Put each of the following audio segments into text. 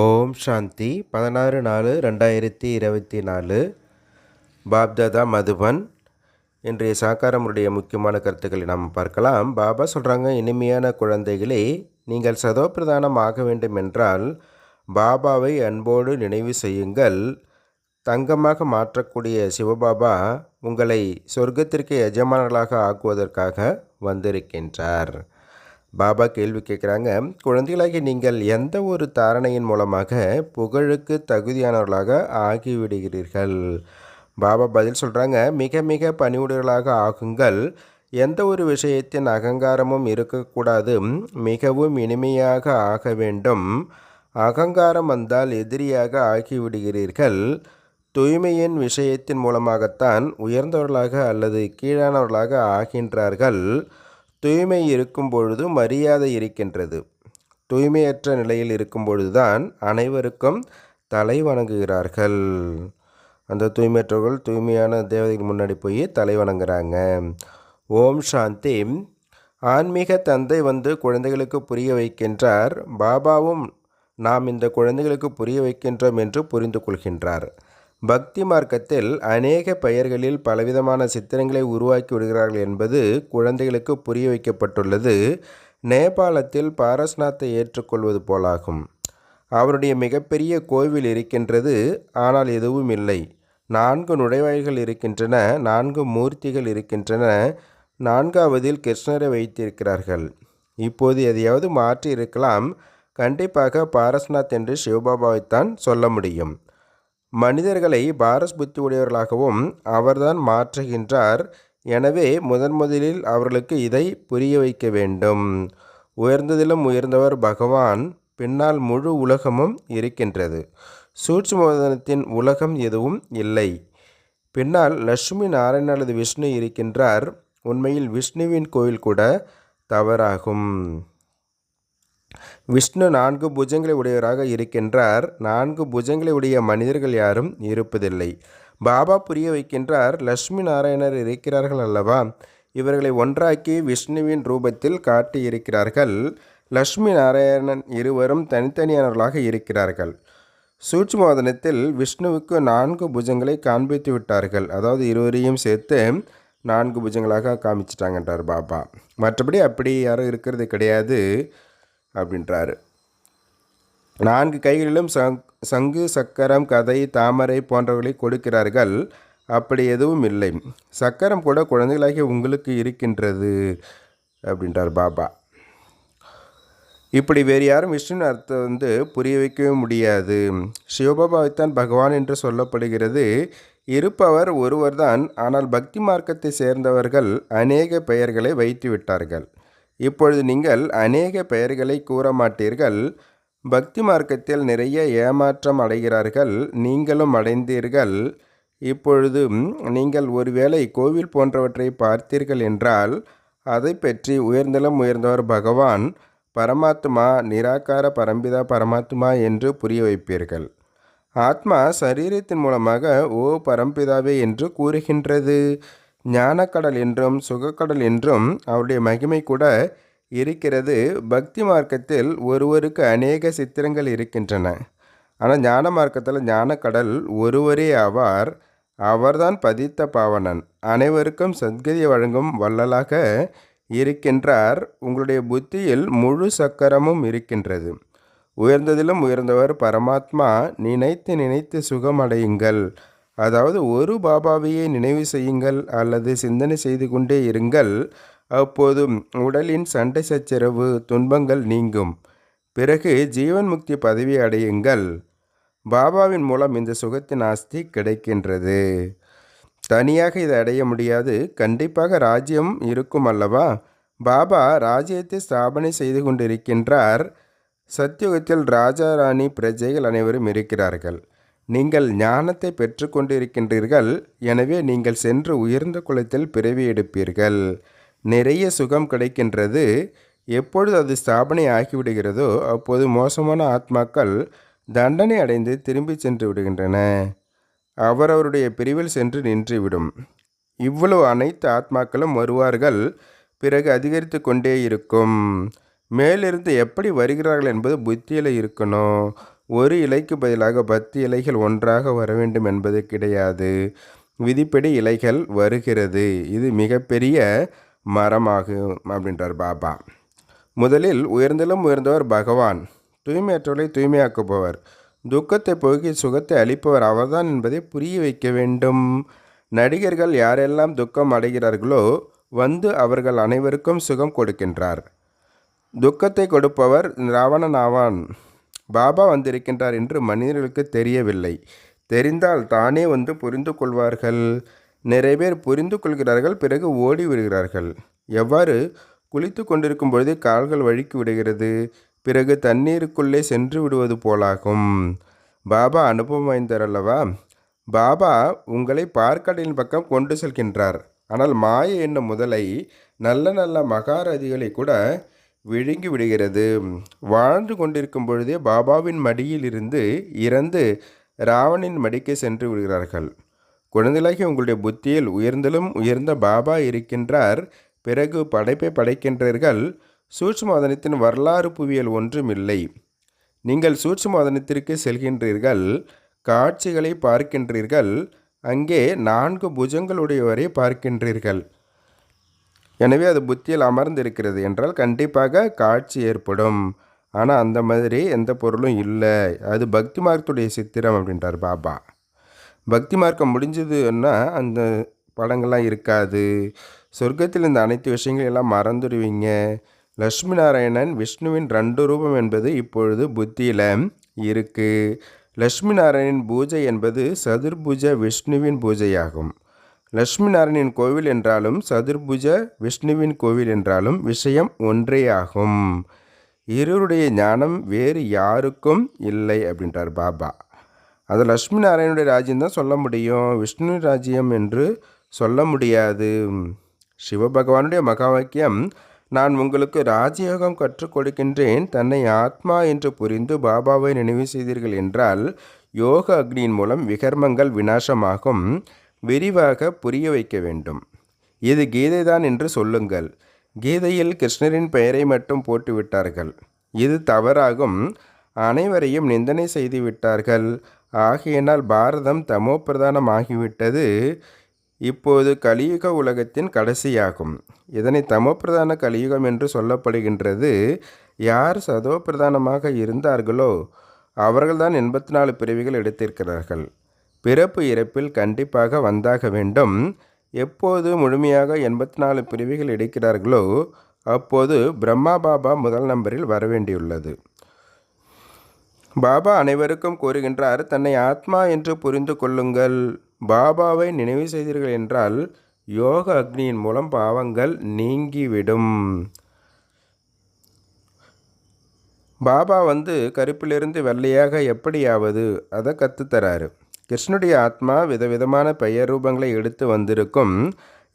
ஓம் சாந்தி. பதினாறு நாலு ரெண்டாயிரத்தி இருபத்தி நாலு. பாப்தாதா மதுபன். இன்றைய சாக்காரமுடைய முக்கியமான கருத்துக்களை நாம் பார்க்கலாம். பாபா சொல்கிறாங்க இனிமையான குழந்தைகளே நீங்கள் சதோப்பிரதானம் ஆக வேண்டும் என்றால் பாபாவை அன்போடு நினைவு செய்யுங்கள். தங்கமாக மாற்றக்கூடிய சிவபாபா உங்களை சொர்க்கத்திற்கு எஜமானர்களாக ஆக்குவதற்காக வந்திருக்கின்றார். பாபா கேள்வி கேட்குறாங்க குழந்தைகளாகி நீங்கள் எந்த ஒரு தாரணையின் மூலமாக புகழுக்கு தகுதியானவர்களாக ஆகிவிடுகிறீர்கள்? பாபா பதில் சொல்கிறாங்க மிக மிக பணிவுடர்களாக ஆகுங்கள். எந்த ஒரு விஷயத்தின் அகங்காரமும் இருக்கக்கூடாது. மிகவும் இனிமையாக ஆக வேண்டும். அகங்காரம் வந்தால் எதிரியாக ஆகிவிடுகிறீர்கள். தூய்மையின் விஷயத்தின் மூலமாகத்தான் உயர்ந்தவர்களாக அல்லது கீழானவர்களாக ஆகின்றார்கள். தூய்மை இருக்கும் பொழுது மரியாதை இருக்கின்றது. தூய்மையற்ற நிலையில் இருக்கும் பொழுதுதான் அனைவருக்கும் தலை வணங்குகிறார்கள். அந்த தூய்மையற்றவர்கள் தூய்மையான தேவதைகள் முன்னாடி போய் தலை வணங்குறாங்க. ஓம் சாந்தி. ஆன்மீக தந்தை வந்து குழந்தைகளுக்கு புரிய வைக்கின்றார். பாபாவும் நாம் இந்த குழந்தைகளுக்கு புரிய வைக்கின்றோம் என்று புரிந்து கொள்கின்றார். பக்தி மார்க்கத்தில் அநேக பெயர்களில் பலவிதமான சித்திரங்களை உருவாக்கி விடுகிறார்கள் என்பது குழந்தைகளுக்கு புரிய வைக்கப்பட்டுள்ளது. நேபாளத்தில் பாரஸ்நாத்தை ஏற்றுக்கொள்வது போலாகும். அவருடைய மிகப்பெரிய கோவில் இருக்கின்றது ஆனால் எதுவும் இல்லை. நான்கு நுழைவாயில்கள் இருக்கின்றன நான்கு மூர்த்திகள் இருக்கின்றன நான்காவதில் கிருஷ்ணரை வைத்திருக்கிறார்கள். இப்போது எதையாவது மாற்றி இருக்கலாம் கண்டிப்பாக பாரஸ்நாத் என்று சிவபாபாவைத்தான் சொல்ல முடியும். மனிதர்களை பாரஸ் புத்தி உடையவர்களாகவும் அவர்தான் மாற்றுகின்றார். எனவே முதன் முதலில் அவர்களுக்கு இதை புரிய வைக்க வேண்டும். உயர்ந்ததிலும் உயர்ந்தவர் பகவான் பின்னால் முழு உலகமும் இருக்கின்றது. சூட்சுமோதனத்தின் உலகம் எதுவும் இல்லை. பின்னால் லட்சுமி நாராயண அல்லது விஷ்ணு இருக்கின்றார். உண்மையில் விஷ்ணுவின் கோயில் கூட தவறாகும். விஷ்ணு நான்கு புஜங்களை உடையவராக இருக்கின்றார். நான்கு புஜங்களை உடைய மனிதர்கள் யாரும் இருப்பதில்லை. பாபா புரிய வைக்கின்றார் லட்சுமி நாராயணர் இருக்கிறார்கள் அல்லவா? இவர்களை ஒன்றாக்கி விஷ்ணுவின் ரூபத்தில் காட்டியிருக்கிறார்கள். லட்சுமி நாராயணன் இருவரும் தனித்தனியானவர்களாக இருக்கிறார்கள். சூட்சுமோதனத்தில் விஷ்ணுவுக்கு நான்கு புஜங்களை காண்பித்து விட்டார்கள். அதாவது இருவரையும் சேர்த்து நான்கு புஜங்களாக காமிச்சிட்டாங்கன்றார் பாபா. மற்றபடி அப்படி யாரும் இருக்கிறது கிடையாது. அப்படின்றாரு. நான்கு கைகளிலும் சங் சங்கு சக்கரம் கதை தாமரை போன்றவர்களை கொடுக்கிறார்கள். அப்படி எதுவும் இல்லை. சக்கரம் கூட குழந்தைகளாகிய உங்களுக்கு இருக்கின்றது அப்படின்றார் பாபா. இப்படி வேறு யாரும் விஷ்ணுவின் அர்த்தம் வந்து புரிய வைக்கவே முடியாது. சிவபாபாவைத்தான் பகவான் என்று சொல்லப்படுகிறது. இருப்பவர் ஒருவர்தான் ஆனால் பக்தி மார்க்கத்தை சேர்ந்தவர்கள் அநேக பெயர்களை வைத்து விட்டார்கள் இப்பொழுது நீங்கள் அநேக பெயர்களை கூற மாட்டீர்கள் பக்தி மார்க்கத்தில் நிறைய ஏமாற்றம் அடைகிறார்கள். நீங்களும் அடைந்தீர்கள். இப்பொழுது நீங்கள் ஒருவேளை கோவில் போன்றவற்றை பார்த்தீர்கள் என்றால் அதை பற்றி உயர்ந்தலம் உயர்ந்தவர் பகவான் பரமாத்மா நிராகார பரம்பிதா பரமாத்மா என்று புரிய வைப்பீர்கள். ஆத்மா சரீரத்தின் மூலமாக ஓ பரம்பிதாவே என்று கூறுகின்றது. ஞானக்கடல் என்றும் சுகக்கடல் என்றும் அவருடைய மகிமை கூட இருக்கிறது. பக்தி மார்க்கத்தில் ஒருவருக்கு அநேக சித்திரங்கள் இருக்கின்றன. ஆனால் ஞான மார்க்கத்தில் ஞானக்கடல் ஒருவரே ஆவார். அவர்தான் பதித்த பாவனன் அனைவருக்கும் சத்கதியை வழங்கும் வள்ளலாக இருக்கின்றார். உங்களுடைய புத்தியில் முழு சக்கரமும் இருக்கின்றது. உயர்ந்ததிலும் உயர்ந்தவர் பரமாத்மா. நினைத்து நினைத்து சுகமடையுங்கள். அதாவது ஒரு பாபாவையே நினைவு செய்யுங்கள் அல்லது சிந்தனை செய்து கொண்டே இருங்கள். அப்போதும் உடலின் சண்டை சச்சரவு துன்பங்கள் நீங்கும். பிறகு ஜீவன் முக்தி பதவி அடையுங்கள். பாபாவின் மூலம் இந்த சுகத்தின் ஆஸ்தி கிடைக்கின்றது. தனியாக இதை அடைய முடியாது. கண்டிப்பாக ராஜ்யம் இருக்கும் அல்லவா? பாபா ராஜ்யத்தை ஸ்தாபனை செய்து கொண்டிருக்கின்றார். சத்தியுகத்தில் ராஜா ராணி பிரஜைகள் அனைவரும் இருக்கிறார்கள். நீங்கள் ஞானத்தை பெற்றுக்கொண்டிருக்கின்றீர்கள் எனவே நீங்கள் சென்று உயர்ந்த குலத்தில் பிறவி எடுப்பீர்கள். நிறைய சுகம் கிடைக்கின்றது. எப்பொழுது அது ஸ்தாபனை ஆகிவிடுகிறதோ அப்போது மோசமான ஆத்மாக்கள் தண்டனை அடைந்து திரும்பி சென்று விடுகின்றன. அவரவருடைய பிரிவில் சென்று நின்றுவிடும் இவ்வளவு அனைத்து ஆத்மாக்களும் வருவார்கள். பிறகு அதிகரித்து கொண்டே இருக்கும். மேலிருந்து எப்படி வருகிறார்கள் என்பது புத்தியில் இருக்கணும். ஒரு இலைக்கு பதிலாக பத்து இலைகள் ஒன்றாக வர வேண்டும் என்பது கிடையாது. விதிப்படி இலைகள் வருகிறது. இது மிகப்பெரிய மரமாகும் அப்படின்றார் பாபா. முதலில் உயர்ந்திலும் உயர்ந்தவர் பகவான். தூய்மையற்றவர்களை தூய்மையாக்குபவர். துக்கத்தை போக்கி சுகத்தை அளிப்பவர் அவர்தான் என்பதை புரிய வைக்க வேண்டும். நடிகர்கள் யாரெல்லாம் துக்கம் அடைகிறார்களோ வந்து அவர்கள் அனைவருக்கும் சுகம் கொடுக்கின்றார். துக்கத்தை கொடுப்பவர் ராவணன் ஆவான் பாபா வந்திருக்கின்றார் என்று மனிதர்களுக்கு தெரியவில்லை. தெரிந்தால் தானே வந்து புரிந்து கொள்வார்கள். நிறைய பேர் புரிந்து கொள்கிறார்கள் பிறகு ஓடி விடுகிறார்கள் எவ்வாறு? குளித்து கொண்டிருக்கும் பொழுதே கால்கள் வழுக்கி விடுகிறது. பிறகு தண்ணீருக்குள்ளே சென்று விடுவது போலாகும். பாபா அனுபவம் வாய்ந்தார் அல்லவா பாபா உங்களை பார்க்கடலின் பக்கம் கொண்டு செல்கின்றார். ஆனால் மாய என்னும் முதலை நல்ல நல்ல மகாரதிகளை கூட விழுங்கி விடுகிறது. வாழ்ந்து கொண்டிருக்கும் பொழுதே பாபாவின் மடியில் இருந்து இறந்து ராவணின் மடிக்கு சென்று விடுகிறார்கள். குழந்தைகளாகி உங்களுடைய புத்தியில் உயர்ந்தலும் உயர்ந்த பாபா இருக்கின்றார். பிறகு படைப்பை படைக்கின்றீர்கள். சூட்சுமதனத்தின் வரலாறு புவியியல் ஒன்றும் இல்லை. நீங்கள் சூட்சுமதனத்திற்கு செல்கின்றீர்கள். காட்சிகளை பார்க்கின்றீர்கள். அங்கே நான்கு புஜங்களுடையவரை பார்க்கின்றீர்கள். எனவே அது புத்தியில் அமர்ந்திருக்கிறது என்றால் கண்டிப்பாக காட்சி ஏற்படும். ஆனால் அந்த மாதிரி எந்த பொருளும் இல்லை. அது பக்தி மார்க்கத்துடைய சித்திரம் அப்படின்றார் பாபா. பக்தி மார்க்கம் முடிஞ்சதுன்னா அந்த படங்கள்லாம் இருக்காது. சொர்க்கத்தில் இந்த அனைத்து விஷயங்கள் எல்லாம் மறந்துடுவீங்க. லட்சுமி நாராயணன் விஷ்ணுவின் ரெண்டு ரூபம் என்பது இப்பொழுது புத்தியில் இருக்குது லட்சுமி நாராயணன் பூஜை என்பது சதுர்பூஜை விஷ்ணுவின் பூஜையாகும். லட்சுமி நாராயணின் கோவில் என்றாலும் சதுர்புஜ விஷ்ணுவின் கோவில் என்றாலும் விஷயம் ஒன்றே ஆகும் இருவருடைய ஞானம் வேறு யாருக்கும் இல்லை அப்படின்றார் பாபா. அது லட்சுமி நாராயணனுடைய ராஜ்யம் தான் சொல்ல முடியும். விஷ்ணு ராஜ்யம் என்று சொல்ல முடியாது. சிவபகவானுடைய மகாவாக்கியம் நான் உங்களுக்கு ராஜயோகம் கற்றுக் கொடுக்கின்றேன் தன்னை ஆத்மா என்று புரிந்து பாபாவை நினைவு செய்தீர்கள் என்றால் யோக அக்னியின் மூலம் விகர்மங்கள் வினாசமாகும் விரிவாக புரிய வைக்க வேண்டும். இது கீதைதான் என்று சொல்லுங்கள். கீதையில் கிருஷ்ணரின் பெயரை மட்டும் போட்டுவிட்டார்கள் இது தவறாகும். அனைவரையும் நிந்தனை செய்து விட்டார்கள். ஆகையினால் பாரதம் தமோ பிரதானமாகிவிட்டது இப்போது கலியுக உலகத்தின் கடைசியாகும். இதனை தமோ பிரதான கலியுகம் என்று சொல்லப்படுகின்றது. யார் சதோ பிரதானமாக இருந்தார்களோ அவர்கள்தான் எண்பத்தி நாலு பிரிவுகள் எடுத்திருக்கிறார்கள். பிறப்பு இறப்பில் கண்டிப்பாக வந்தாக வேண்டும். எப்போது முழுமையாக எண்பத்தி நாலு பிரிவுகள் எடுக்கிறார்களோ அப்போது பிரம்மா பாபா முதல் நம்பரில் வரவேண்டியுள்ளது. பாபா அனைவருக்கும் கூறுகின்றார் தன்னை ஆத்மா என்று புரிந்து கொள்ளுங்கள். பாபாவை நினைவு செய்தீர்கள் என்றால் யோக அக்னியின் மூலம் பாவங்கள் நீங்கிவிடும். பாபா வந்து கருப்பிலிருந்து வெள்ளையாக எப்படியாவது அதை கற்றுத்தராரு கிருஷ்ணனுடைய ஆத்மா விதவிதமான பெயர் ரூபங்களை எடுத்து வந்திருக்கும்.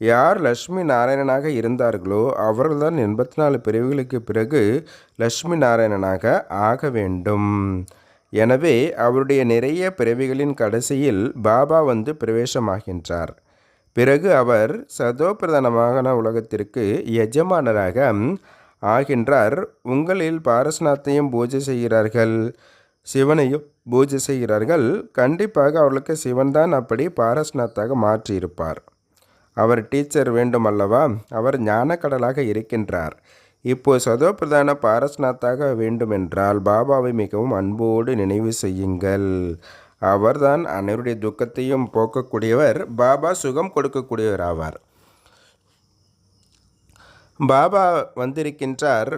யார் லக்ஷ்மி நாராயணனாக இருந்தார்களோ அவர்கள்தான் எண்பத்தி நாலு பிரிவுகளுக்கு பிறகு லக்ஷ்மி நாராயணனாக ஆக வேண்டும். எனவே அவருடைய நிறைய பிறவிகளின் கடைசியில் பாபா வந்து பிரவேசமாகின்றார். பிறகு அவர் சதோ பிரதானமான உலகத்திற்கு எஜமானராக ஆகின்றார். உங்களில் பாரஸ்நாத்தையும் பூஜை செய்கிறார்கள். சிவனையும் பூஜை செய்கிறார்கள். கண்டிப்பாக அவர்களுக்கு சிவன் தான் அப்படி பாரஸ்நாத்தாக மாற்றியிருப்பார். அவர் டீச்சர் வேண்டும் அல்லவா அவர் ஞானக்கடலாக இருக்கின்றார். இப்போ சதோபிரதான பாரஸ்நாத்தாக வேண்டுமென்றால் பாபாவை மிகவும் அன்போடு நினைவு செய்யுங்கள். அவர்தான் அனைவருடைய துக்கத்தையும் போக்கக்கூடியவர். பாபா சுகம் கொடுக்கக்கூடியவர் ஆவார் பாபா வந்திருக்கின்றார்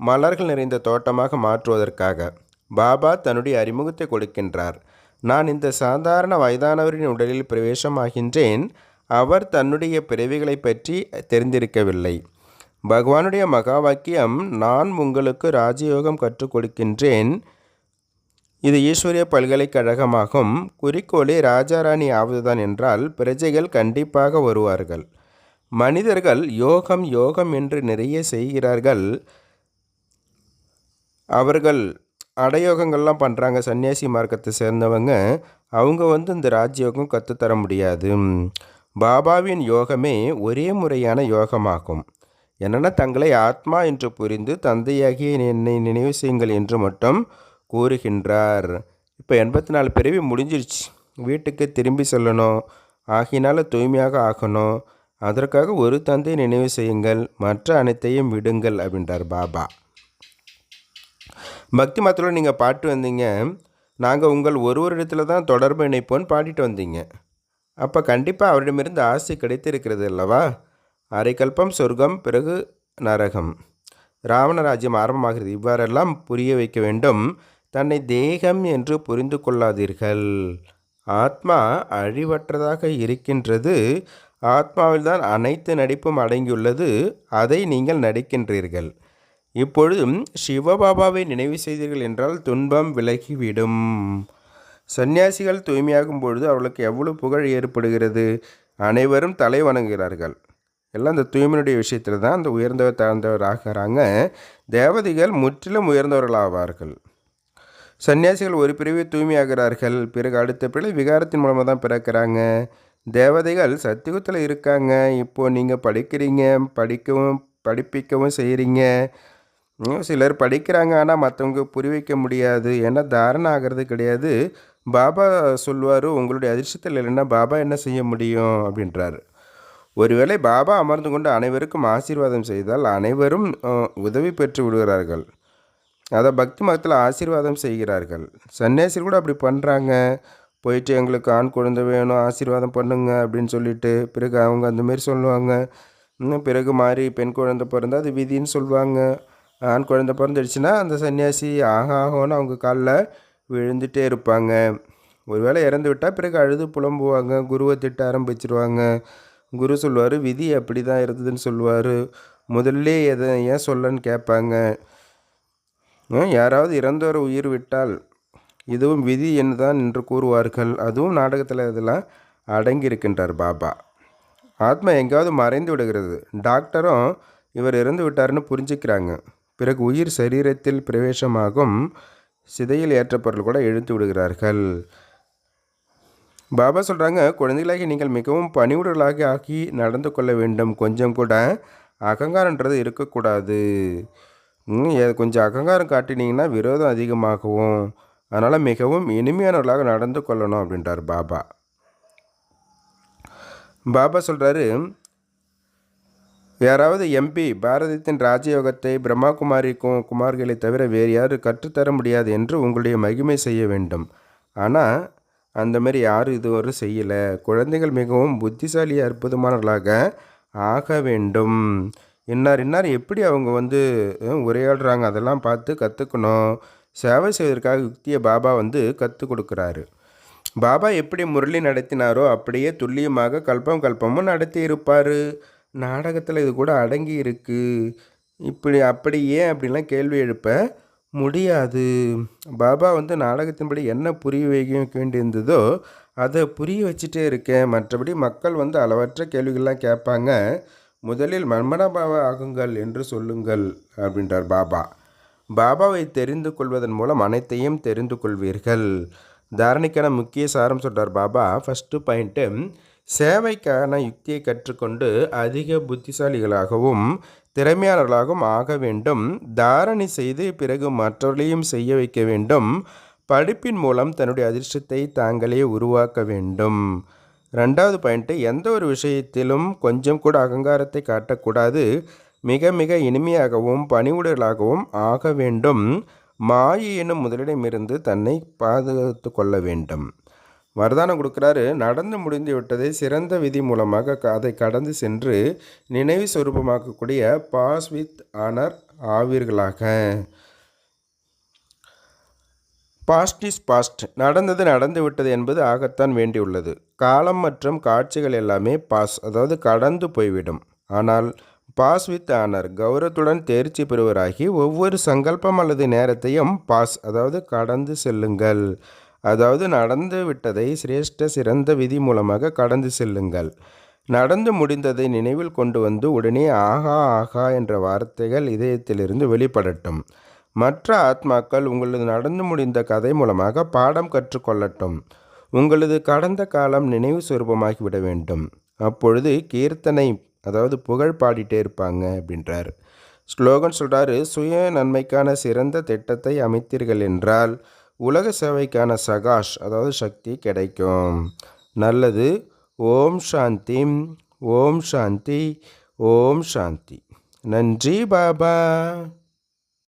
மலர்கள் நிறைந்த தோட்டமாக மாற்றுவதற்காக. பாபா தன்னுடைய அறிமுகத்தை கொடுக்கின்றார். நான் இந்த சாதாரண வயதானவரின் உடலில் பிரவேசமாகின்றேன். அவர் தன்னுடைய பிறவிகளை பற்றி தெரிந்திருக்கவில்லை. பகவானுடைய மகா வாக்கியம் நான் உங்களுக்கு ராஜயோகம் கற்றுக் கொடுக்கின்றேன். இது ஈஸ்வரிய பல்கலைக்கழகமாகும். குறிக்கோளே ராஜாராணி ஆவதுதான் என்றால் பிரஜைகள் கண்டிப்பாக வருவார்கள். மனிதர்கள் யோகம் யோகம் என்று நிறைய செய்கிறார்கள். அவர்கள் அடயோகங்கள்லாம் பண்ணுறாங்க சன்னியாசி மார்க்கத்தை சேர்ந்தவங்க. அவங்க வந்து இந்த ராஜ்யோகம் கற்றுத்தர முடியாது. பாபாவின் யோகமே ஒரே முறையான யோகமாகும். என்னென்னா தங்களை ஆத்மா என்று புரிந்து தந்தையாகிய என்னை நினைவு செய்யுங்கள் என்று மட்டும் கூறுகின்றார். இப்போ எண்பத்தி நாலு பிறவி முடிஞ்சிருச்சு. வீட்டுக்கு திரும்பி செல்லணும். ஆகினால தூய்மையாக ஆகணும். அதற்காக ஒரு தந்தை நினைவு செய்யுங்கள். மற்ற அனைத்தையும் விடுங்கள் அப்படின்றார் பாபா. பக்தி மாத்திரம் நீங்கள் பாட்டு வந்தீங்க. நாங்கள் உங்கள் ஒரு ஒரு இடத்துல தான் தொடர்பு இணைப்போன்னு பாடிட்டு வந்தீங்க. அப்போ கண்டிப்பாக அவரிடமிருந்து ஆசை கிடைத்திருக்கிறது அல்லவா? அரைக்கல்பம் சொர்க்கம் பிறகு நரகம். ராவணராஜ்யம் ஆரம்பமாகிறது. இவ்வாறெல்லாம் புரிய வைக்க வேண்டும். தன்னை தேகம் என்று புரிந்து கொள்ளாதீர்கள். ஆத்மா அழிவற்றதாக இருக்கின்றது. ஆத்மாவில்தான் அனைத்து நடிப்பும் அடங்கியுள்ளது. அதை நீங்கள் நடிக்கின்றீர்கள். இப்பொழுதும் சிவபாபாவை நினைவு செய்தீர்கள் என்றால் துன்பம் விலகிவிடும். சந்நியாசிகள் தூய்மையாகும் பொழுது அவர்களுக்கு எவ்வளவு புகழ் ஏற்படுகிறது? அனைவரும் தலை வணங்குகிறார்கள். எல்லாம் இந்த தூய்மையினுடைய விஷயத்தில் தான் அந்த உயர்ந்தவர் தாழ்ந்தவர் ஆகிறாங்க. தேவதைகள் முற்றிலும் உயர்ந்தவர்கள் ஆவார்கள் சன்னியாசிகள் ஒரு பிரிவு தூய்மையாகிறார்கள். பிறகு அடுத்த பிள்ளை விகாரத்தின் மூலமாக தான் பிறக்கிறாங்க. தேவதைகள் சத்தியுகத்தில் இருக்காங்க. இப்போது நீங்கள் படிக்கிறீங்க படிக்கவும் படிப்பிக்கவும் செய்கிறீங்க இன்னும் சிலர் படிக்கிறாங்க ஆனால் மற்றவங்க புரிவிக்க முடியாது. ஏன்னா தாரணை ஆகிறது கிடையாது. பாபா சொல்லுவார் உங்களுடைய அதிர்ஷ்டத்தில் இல்லைன்னா பாபா என்ன செய்ய முடியும்? அப்படின்றாரு. ஒருவேளை பாபா அமர்ந்து கொண்டு அனைவருக்கும் ஆசீர்வாதம் செய்தால் அனைவரும் உதவி பெற்று விடுகிறார்கள். அதை பக்தி மதத்தில் ஆசீர்வாதம் செய்கிறார்கள். சன்னியாசிகள் கூட அப்படி பண்ணுறாங்க போயிட்டு எங்களுக்கு ஆண் குழந்தை வேணும் ஆசீர்வாதம் பண்ணுங்க அப்படின்னு சொல்லிட்டு பிறகு அவங்க அந்தமாரி சொல்லுவாங்க. இன்னும் பிறகு மாறி பெண் குழந்தை பிறந்தால் அது விதின்னு சொல்லுவாங்க ஆண் குழந்தை பிறந்துடுச்சுன்னா அந்த சன்னியாசி ஆக ஆகோன்னு அவங்க காலில் விழுந்துகிட்டே இருப்பாங்க. ஒருவேளை இறந்து விட்டால் பிறகு அழுது புலம்புவாங்க குருவை திட்ட ஆரம்பிச்சிருவாங்க. குரு சொல்லுவார் விதி அப்படி தான் இருந்ததுன்னு சொல்லுவார். முதல்ல எதை ஏன் சொல்லன்னு கேட்பாங்க. யாராவது இறந்தோரை உயிர் விட்டால் இதுவும் விதி என்றுதான் என்று கூறுவார்கள். அதுவும் நாடகத்தில் இதெல்லாம் அடங்கியிருக்கின்றார் பாபா. ஆத்மா எங்கேயாவது மறைந்து விடுகிறது. டாக்டரும் இவர் இறந்து விட்டாருன்னு புரிஞ்சுக்கிறாங்க. பிறகு உயிர் சரீரத்தில் பிரவேசமாகும் சிதையில் ஏற்ற பொருள் கூட இழுத்து விடுகிறார்கள். பாபா சொல்கிறாங்க குழந்தைகளாகி நீங்கள் மிகவும் பணிவுடலாகி ஆக்கி நடந்து கொள்ள வேண்டும். கொஞ்சம் கூட அகங்காரன்றது இருக்கக்கூடாது. கொஞ்சம் அகங்காரம் காட்டினீங்கன்னா விரோதம் அதிகமாகவும் அதனால் மிகவும் இனிமையானவர்களாக நடந்து கொள்ளணும் அப்படின்றார் பாபா. பாபா சொல்கிறாரு யாராவது எம்பி பாரதத்தின் ராஜயோகத்தை பிரம்மாகுமாரி குமாரிக்கும் குமார்களை தவிர வேறு யாரும் கற்றுத்தர முடியாது என்று உங்களுடைய மகிமை செய்ய வேண்டும். ஆனால் அந்தமாரி யாரும் இதுவரை செய்யலை. குழந்தைகள் மிகவும் புத்திசாலி அற்புதமானவர்களாக ஆக வேண்டும். இன்னார் இன்னார் எப்படி அவங்க வந்து உரையாடுறாங்க? அதெல்லாம் பார்த்து கற்றுக்கணும் சேவை செய்வதற்காக யுக்தியை பாபா வந்து கற்றுக் கொடுக்குறாரு. பாபா எப்படி முரளி நடத்தினாரோ அப்படியே துல்லியமாக கல்பம் கல்பமும் நடத்தி இருப்பார். நாடகத்தில் இது கூட அடங்கி இருக்கு. இப்படி அப்படி ஏன் அப்படிலாம் கேள்வி எழுப்ப முடியாது. பாபா வந்து நாடகத்தின்படி என்ன புரிய வைக்க வேண்டியிருந்ததோ அதை புரிய வச்சுட்டே இருக்கேன். மற்றபடி மக்கள் வந்து அளவற்ற கேள்விகள்லாம் கேட்பாங்க. முதலில் மன்மனபாவ ஆகுங்கள் என்று சொல்லுங்கள் அப்படின்றார் பாபா. பாபாவை தெரிந்து கொள்வதன் மூலம் அனைத்தையும் தெரிந்து கொள்வீர்கள். தாரணைக்கான முக்கிய சாரம் சொல்கிறார் பாபா. ஃபஸ்ட்டு பாயிண்ட்டு சேவைக்கான யுக்தியை கற்றுக்கொண்டு அதிக புத்திசாலிகளாகவும் திறமையாளர்களாகவும் ஆக வேண்டும். தாரணை செய்து பிறகு மற்றவர்களையும் செய்ய வைக்க வேண்டும். படிப்பின் மூலம் தன்னுடைய அதிர்ஷ்டத்தை தாங்களே உருவாக்க வேண்டும். ரெண்டாவது பாயிண்ட்டு எந்த ஒரு விஷயத்திலும் கொஞ்சம் கூட அகங்காரத்தை காட்டக்கூடாது. மிக மிக இனிமையாகவும் பணிவுடலாகவும் ஆக வேண்டும். மாயை எனும் முதலிடமிருந்து தன்னை பாதுகாத்து கொள்ள வேண்டும். வரதானம் கொடுக்குறாரு. நடந்து முடிந்து விட்டதை சிறந்த விதி மூலமாக அதை கடந்து சென்று நினைவு சொரூபமாக்கக்கூடிய பாஸ் வித் ஆனர் ஆவீர்களாக. பாஸ்ட் இஸ் பாஸ்ட் நடந்தது நடந்து விட்டது என்பது ஆகத்தான் வேண்டியுள்ளது. காலம் மற்றும் காட்சிகள் எல்லாமே பாஸ் அதாவது கடந்து போய்விடும். ஆனால் பாஸ் வித் ஆனர் கௌரவத்துடன் தேர்ச்சி பெறுவராகி ஒவ்வொரு சங்கல்பம் அல்லது நேரத்தையும் பாஸ் அதாவது கடந்து செல்லுங்கள். அதாவது நடந்து விட்டதை சிரேஷ்ட சிறந்த விதி மூலமாக கடந்து செல்லுங்கள். நடந்து முடிந்ததை நினைவில் கொண்டு வந்து உடனே ஆஹா ஆஹா என்ற வார்த்தைகள் இதயத்திலிருந்து வெளிப்படட்டும். மற்ற ஆத்மாக்கள் உங்களது நடந்து முடிந்த கதை மூலமாக பாடம் கற்றுக்கொள்ளட்டும். உங்களது கடந்த காலம் நினைவு சுரூபமாகிவிட வேண்டும். அப்பொழுது கீர்த்தனை அதாவது புகழ் பாடிட்டே இருப்பாங்க அப்படின்றார். ஸ்லோகன் சொல்கிறாரு சுய நன்மைக்கான சிறந்த திட்டத்தை அமைத்தீர்கள் என்றால் உலக சேவைக்கான சகாஷ் அதாவது சக்தி கிடைக்கும். நல்லது. ஓம் சாந்தி. ஓம் சாந்தி. ஓம் சாந்தி. நன்றி பாபா.